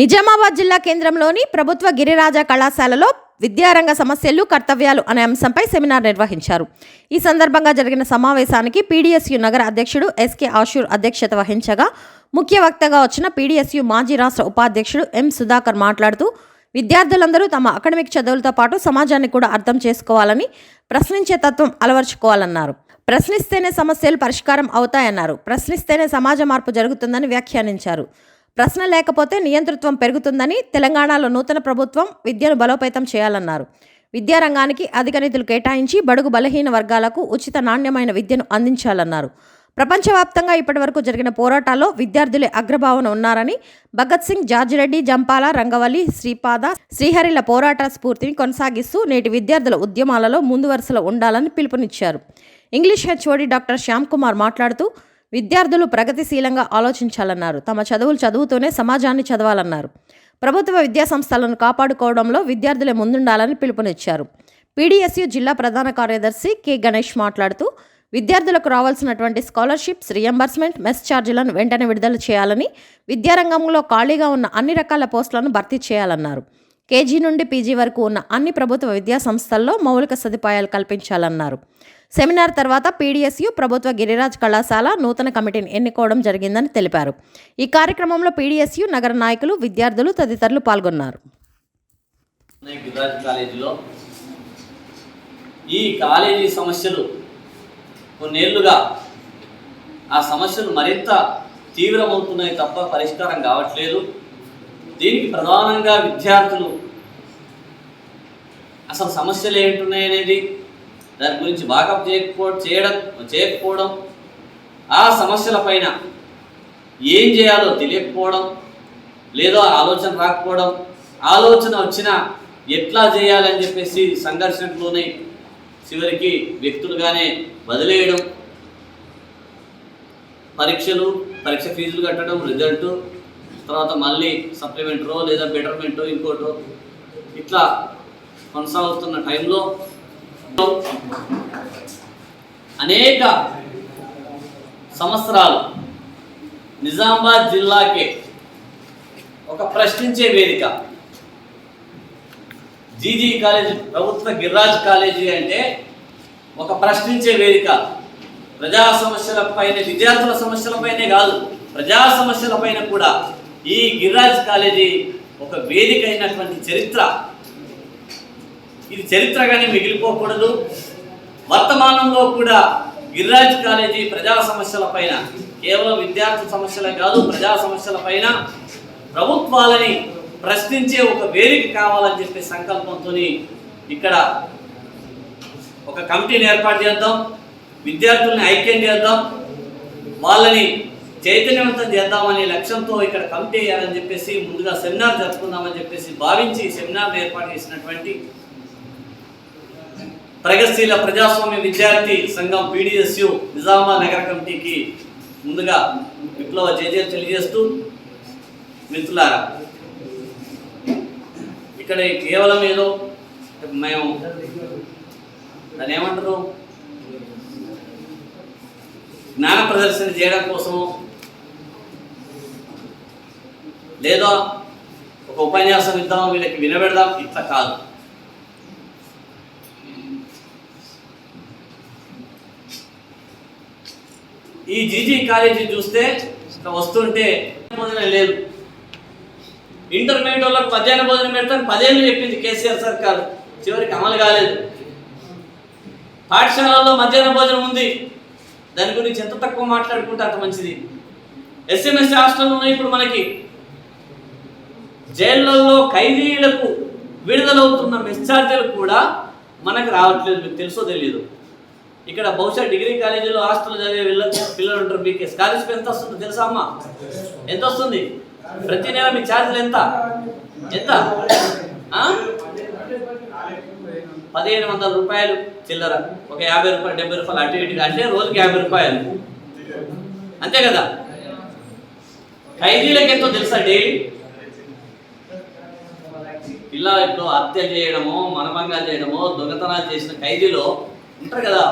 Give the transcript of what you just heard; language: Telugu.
నిజామాబాద్ జిల్లా కేంద్రంలోని ప్రభుత్వ గిరిరాజ కళాశాలలో విద్యారంగ సమస్యలు కర్తవ్యాలు అనే అంశంపై సెమినార్ నిర్వహించారు. ఈ సందర్భంగా జరిగిన సమావేశానికి పీడీఎస్యు నగర అధ్యక్షుడు ఎస్కే ఆషూర్ అధ్యక్షత వహించగా ముఖ్య వక్తగా వచ్చిన పీడీఎస్యు మాజీ రాష్ట్ర ఉపాధ్యక్షుడు ఎం సుధాకర్ మాట్లాడుతూ విద్యార్థులందరూ తమ అకాడమిక్ చదువులతో పాటు సమాజాన్ని కూడా అర్థం చేసుకోవాలని ప్రశ్నించే తత్వం అలవర్చుకోవాలన్నారు. ప్రశ్నిస్తేనే సమస్యలు పరిష్కారం అవుతాయన్నారు. ప్రశ్నిస్తేనే సమాజ మార్పు జరుగుతుందని వ్యాఖ్యానించారు. ప్రశ్న లేకపోతే నియంతృత్వం పెరుగుతుందని తెలంగాణలో నూతన ప్రభుత్వం విద్యను బలోపేతం చేయాలన్నారు. విద్యారంగానికి అధిక నిధులు కేటాయించి బడుగు బలహీన వర్గాలకు ఉచిత నాణ్యమైన విద్యను అందించాలన్నారు. ప్రపంచవ్యాప్తంగా ఇప్పటివరకు జరిగిన పోరాటాల్లో విద్యార్థులే అగ్రభావన ఉన్నారని భగత్ సింగ్ జార్జిరెడ్డి జంపాల రంగవల్లి శ్రీపాద శ్రీహరిల పోరాట స్ఫూర్తిని కొనసాగిస్తూ నేటి విద్యార్థుల ఉద్యమాలలో ముందు వరుసలో ఉండాలని పిలుపునిచ్చారు. English HOD doctor Shyam Kumar మాట్లాడుతూ విద్యార్థులు ప్రగతిశీలంగా ఆలోచించాలన్నారు. తమ చదువులు చదువుతూనే సమాజాన్ని చదవాలన్నారు. ప్రభుత్వ విద్యా సంస్థలను కాపాడుకోవడంలో విద్యార్థులే ముందుండాలని పిలుపునిచ్చారు. పీడీఎస్యు జిల్లా ప్రధాన కార్యదర్శి కె. గణేష్ మాట్లాడుతూ విద్యార్థులకు రావాల్సినటువంటి స్కాలర్షిప్స్ రియంబర్స్మెంట్ మెస్ ఛార్జీలను వెంటనే విడుదల చేయాలని విద్యారంగంలో ఖాళీగా ఉన్న అన్ని రకాల పోస్టులను భర్తీ చేయాలన్నారు. కేజీ నుండి పీజీ వరకు ఉన్న అన్ని ప్రభుత్వ విద్యా సంస్థల్లో మౌలిక సదుపాయాలు కల్పించాలన్నారు. సెమినార్ తర్వాత పీడీఎస్యు ప్రభుత్వ గిరిరాజ్ కళాశాల నూతన కమిటీని ఎన్నుకోవడం జరిగిందని తెలిపారు. ఈ కార్యక్రమంలో పీడీఎస్యు నగర నాయకులు విద్యార్థులు తదితరులు పాల్గొన్నారు. ఈ కాలేజీ సమస్యలు కొన్నేళ్ళుగా ఆ సమస్యలు మరింత తీవ్రమవుతున్నాయి తప్ప పరిష్కారం కావట్లేదు. దీనికి ప్రధానంగా విద్యార్థులు అసలు సమస్యలు ఏంటున్నాయి అనేది దాని గురించి బాకప్ చేయకపో చేయడం చేయకపోవడం ఆ సమస్యల పైన ఏం చేయాలో తెలియకపోవడం లేదో ఆలోచన రాకపోవడం ఆలోచన వచ్చినా ఎట్లా చేయాలని చెప్పేసి సంఘర్షణలోనే చివరికి వ్యక్తులుగానే వదిలేయడం పరీక్షలు పరీక్ష ఫీజులు కట్టడం రిజల్టు తర్వాత మళ్ళీ సప్లిమెంటరో లేదా బెటర్మెంటో ఇంకోటో ఇట్లా కొనసాగుతున్న టైంలో అనేక సంవత్సరాలు నిజామాబాద్ జిల్లాకే ఒక ప్రశ్నించే వేదిక. జీజీ కాలేజీ ప్రభుత్వ గిరిరాజ్ కాలేజీ అంటే ఒక ప్రశ్నించే వేదిక. ప్రజా సమస్యలపైన విద్యార్థుల సమస్యలపైనే కాదు ప్రజా సమస్యలపైన కూడా ఈ గిరిరాజ్ కాలేజీ ఒక వేదిక అయినటువంటి చరిత్ర ఇది చరిత్రగానే మిగిలిపోకూడదు. వర్తమానంలో కూడా గిరిరాజ్ కాలేజీ ప్రజా సమస్యల పైన కేవలం విద్యార్థి సమస్యలే కాదు ప్రజా సమస్యల పైన ప్రభుత్వాలని ప్రశ్నించే ఒక వేదిక కావాలని చెప్పే సంకల్పంతో ఇక్కడ ఒక కమిటీని ఏర్పాటు చేద్దాం విద్యార్థుల్ని ఐక్యం చేద్దాం వాళ్ళని చైతన్యవంతం చేద్దామనే లక్ష్యంతో ఇక్కడ కమిటీ వేయాలని చెప్పేసి ముందుగా సెమినార్ జరుపుకుందామని చెప్పేసి భావించి సెమినార్ని ఏర్పాటు చేసినటువంటి ప్రగతిశీల ప్రజాస్వామ్య విద్యార్థి సంఘం పీడిఎస్యు నిజామాబాద్ నగర కమిటీకి ముందుగా విప్లవ జయజయ తెలియజేస్తూ మిత్రులారా ఇక్కడ కేవలం ఏదో మేము దాన్ని ఏమంటారు? జ్ఞాన ప్రదర్శన చేయడం కోసం లేదా ఒక ఉపన్యాసం ఇద్దాం వీళ్ళకి వినబెడదాం ఇట్లా కాదు. ఈ జీజీ కాలేజీ చూస్తే వస్తుంటే భోజనం లేదు. ఇంటర్మీడియట్ వాళ్ళకి మధ్యాహ్న భోజనం పెడతాను పదేళ్ళు చెప్పింది కేసీఆర్ సర్కార్. చివరికి అమలు కాలేదు. పాఠశాలలో మధ్యాహ్న భోజనం ఉంది. దాని గురించి ఎంత తక్కువ మాట్లాడుకుంటే అంత మంచిది. ఎస్ఎంఎస్ హాస్టల్ ఉన్నాయి ఇప్పుడు మనకి జైళ్ళల్లో ఖైదీలకు విడుదలవుతున్న మెస్చార్జీలు కూడా మనకు రావట్లేదు మీకు తెలుసో తెలియదు ఇక్కడ బహుశా డిగ్రీ కాలేజీలో హాస్టల్ చదివే పిల్ల పిల్లలు ఉంటారు మీకు స్కాలర్షిప్ ఎంత వస్తుందో తెలుసా అమ్మా? ఎంత వస్తుంది? ప్రతి నెల మీ ఛార్జీలు ఎంత? ఎంత? పదిహేను వందల రూపాయలు చిల్లర. ఒక యాభై రూపాయలు డెబ్బై రూపాయలు అటు ఇటు అంటే రోజుకి యాభై రూపాయలు. అంతే కదా? ఖైదీలకు ఎంతో తెలుసా డైలీ? పిల్లలు ఇప్పుడు హత్య చేయడమో మనమంగా చేయడమో దొంగతనాలు చేసిన ఖైదీలో ఉంటారు కదా